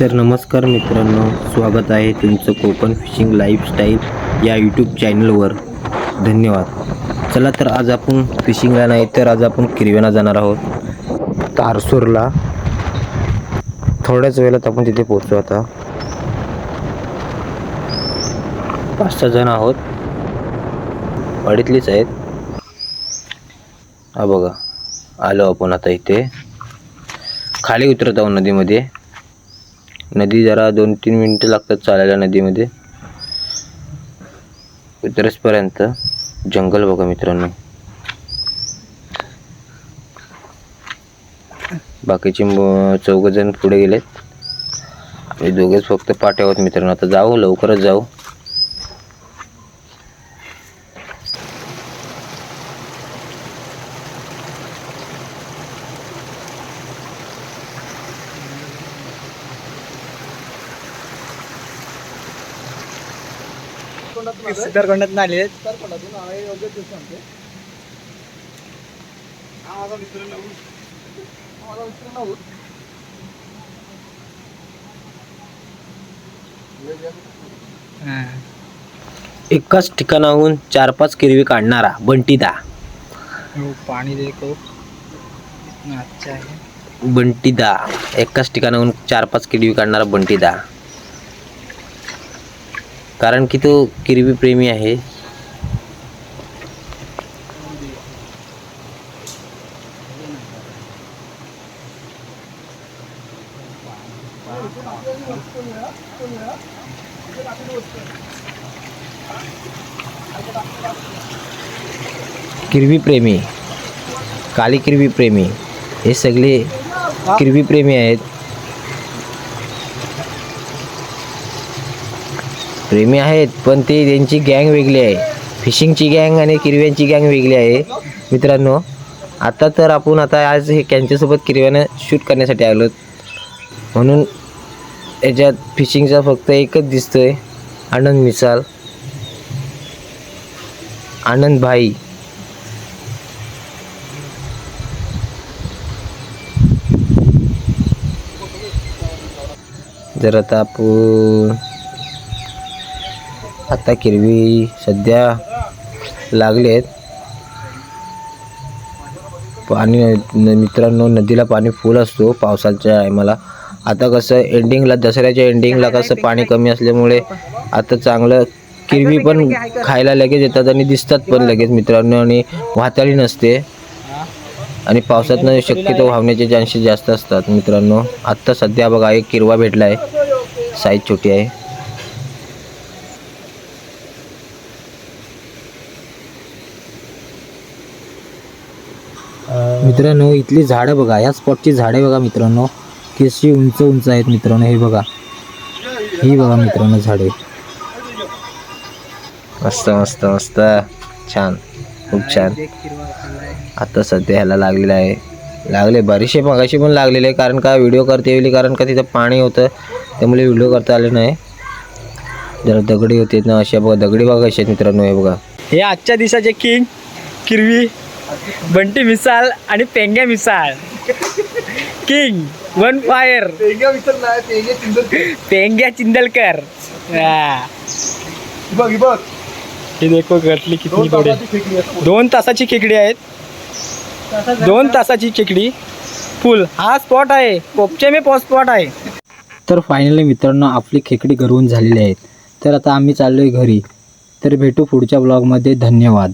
तर नमस्कार मित्रांनो स्वागत आहे तुमचं कोकण फिशिंग लाईफस्टाईल या यूट्यूब चॅनलवर धन्यवाद. चला तर आज आपण फिशिंगला नाही तर आज आपण किरव्याना जाणार आहोत. तारसूरला. थोड्याच वेळात आपण तिथे पोहोचू आता. पाच सहा जण आहोत. वाडीतलीच आहेत. हा बघा आलो आपण आता इथे. खाली उतरत आहोत नदीमध्ये. नदी जरा दोन तीन मिनटं लागतात चालायला नदीमध्ये. उतरसपर्यंत जंगल बघा मित्रांनो. बाकीचे चौघजण पुढे गेलेत. दोघेच फक्त पाठे मित्रांनो. आता जाऊ लवकरच जाऊ. एकाच ठिकाणाहून चार पाच किरवी काढणारा बंटीदा. पाणी देखो इतना अच्छा है बंटीदा. एकाच ठिकाणाहून चार पाच किरवी काढणारा बंटीदा. कारण की तो किरवी प्रेमी आहे. किरवी प्रेमी काली किरवी प्रेमी हे सगळे किरवी प्रेमी आहेत. प्रेमी आहेत पण ते त्यांची गँग वेगळी आहे. फिशिंगची गँग आणि किरव्यांची गँग वेगळी आहे. मित्रांनो आता तर आपण आता आज हे त्यांच्यासोबत किरव्यानं शूट करण्यासाठी आलो. म्हणून याच्यात फिशिंगचा फक्त एकच दिसतोय. आनंद मिसाल. आनंद भाई. जर आता आपण आता किरवी सध्या लागले आहेत पाणी न- मित्रांनो नदीला पाणी फुल असतो पावसाच्या टायमाला. आता कसं एंडिंगला दसऱ्याच्या एंडिंगला कसं पाणी कमी असल्यामुळे आता चांगलं किरवी पण खायला लगेच येतात आणि दिसतात पण लगेच मित्रांनो आणि वाताळी नसते. आणि पावसातनं शक्यतो वाहण्याचे चान्सेस जास्त असतात मित्रांनो. आत्ता सध्या बघा एक किरवा भेटला आहे साईज छोटी आहे. मित्रांनो इथली झाडं बघा. या स्पॉटची झाडे बघा मित्रांनो. कशी उंच उंच आहेत मित्रांनो हे बघा. ही बघा मित्रांनो झाडे. मस्त मस्त मस्त. छान. खूप छान. आता सध्या ह्याला लागलेलं आहे. लागले बरेचसे मगाशी पण लागलेले आहे. कारण का व्हिडिओ करते वेळी कारण का तिथं पाणी होतं. त्यामुळे व्हिडिओ करता आले नाही. जरा दगडी होते ना अशा बघा दगडी बघा आहेत मित्रांनो हे बघा. हे आजच्या दिवसाचे किंग किरवी बंटी मिसाल आणि Pengya Misal. King one fire. Pengya Chindalkar. हा. हे देखो गटली किती गोडे. दोन तासाची खेकडी आहेत. दोन तासाची खेकडी. फुल. हा स्पॉट आहे. कोपचे में स्पॉट आहे. तर फायनली मित्रांनो आपली खेकडी घरवून झालेली आहेत तर आता आम्ही चाललो आहे घरी. तर भेटू पुढच्या ब्लॉगमध्ये. धन्यवाद.